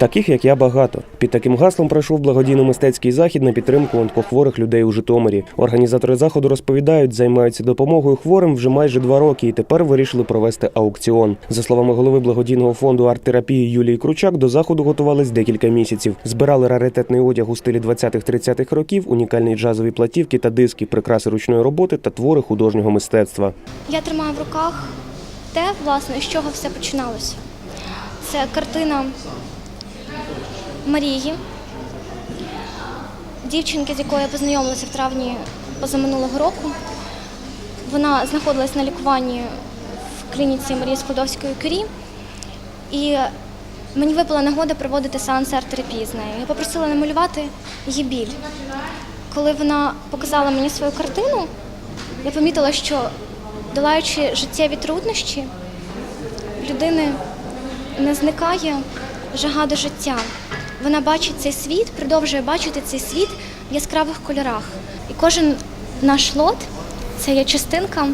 Таких як я багато. Під таким гаслом пройшов благодійно-мистецький захід на підтримку онкохворих людей у Житомирі. Організатори заходу розповідають, займаються допомогою хворим вже майже два роки і тепер вирішили провести аукціон. За словами голови благодійного фонду арт-терапії Юлії Кручак, до заходу готувались декілька місяців. Збирали раритетний одяг у стилі 20-30-х років, унікальні джазові платівки та диски, прикраси ручної роботи та твори художнього мистецтва. Я тримаю в руках те, власне, з чого все починалося. Це картина Марії, дівчинки, з якою я познайомилася в травні позаминулого року. Вона знаходилась на лікуванні в клініці Марії Складовської кюрі. І мені випала нагода проводити сеанс арт-терапії з нею. Я попросила намалювати її біль. Коли вона показала мені свою картину, я помітила, що долаючи життєві труднощі, людини не зникає жага до життя. Вона бачить цей світ, продовжує бачити цей світ в яскравих кольорах. І кожен наш лот це є частинка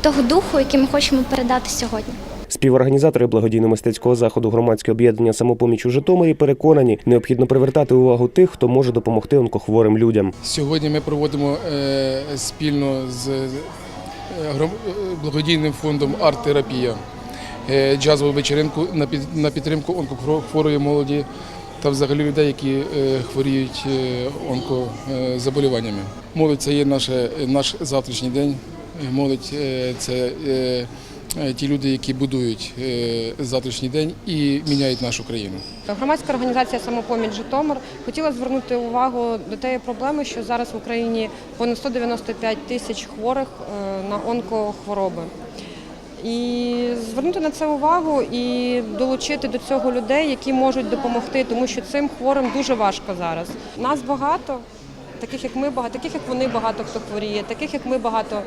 того духу, який ми хочемо передати сьогодні. Співорганізатори благодійно-мистецького заходу громадське об'єднання самопоміч у Житомирі переконані, необхідно привертати увагу тих, хто може допомогти онкохворим людям. Сьогодні ми проводимо е, спільно з е, е, благодійним фондом арт-терапія джазову вечеринку на під- на підтримку онкохворої молоді та взагалі людей, які е, хворіють е, онкозаболіваннями. Молодь це є наше, наш завтрашній день. Е, Молодь е, це е, е, ті люди, які будують е, завтрашній день і міняють нашу країну. Громадська організація Самопоміч Житомир хотіла звернути увагу до тієї проблеми, що зараз в Україні понад 195 тисяч хворих е, на онкохвороби. І звернути на це увагу і долучити до цього людей, які можуть допомогти, тому що цим хворим дуже важко зараз. Нас багато, таких як ми багато, таких як вони багато хто хворіє, таких як ми багато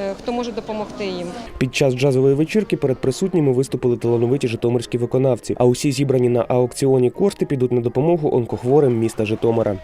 е, хто може допомогти їм. Під час джазової вечірки перед присутніми виступили талановиті житомирські виконавці. А усі зібрані на аукціоні кошти підуть на допомогу онкохворим міста Житомира.